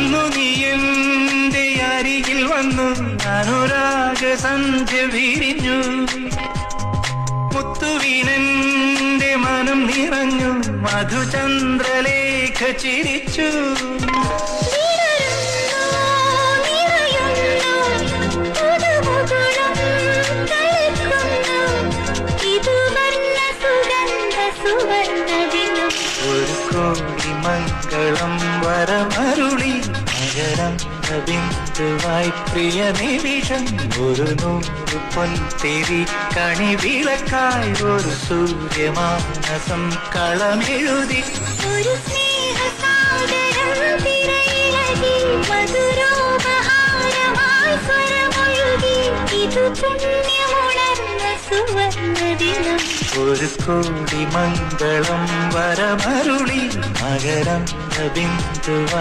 അന്നു നീ എന്റെ അരികിൽ വന്നു. അനുരാഗ സന്ധ്യ വിരിഞ്ഞു. മുത്തുവീനന്റെ മനം നിറഞ്ഞു. മധുചന്ദ്രലേഖ ചിരിച്ചു. ഒരു കോടി മംഗളം വരമരുളി. മകരം ബിന്ദുവായി പ്രിയ നിമിഷം ഒരു നൂറ് പൊൻതിരി കണി വിളക്കായി ഒരു സൂര്യമാനസം കളമെഴുതി ഒരു സ്നേഹസാഗരം തിരയിളകി മധുരോപഹാരമായി സ്വരമൊഴുകി ഇത് പുണ്യമുണർന്ന സുവർണദിനം ഒരു കോടി മംഗളം വരമരുളി മകരം ബിന്ദുവായി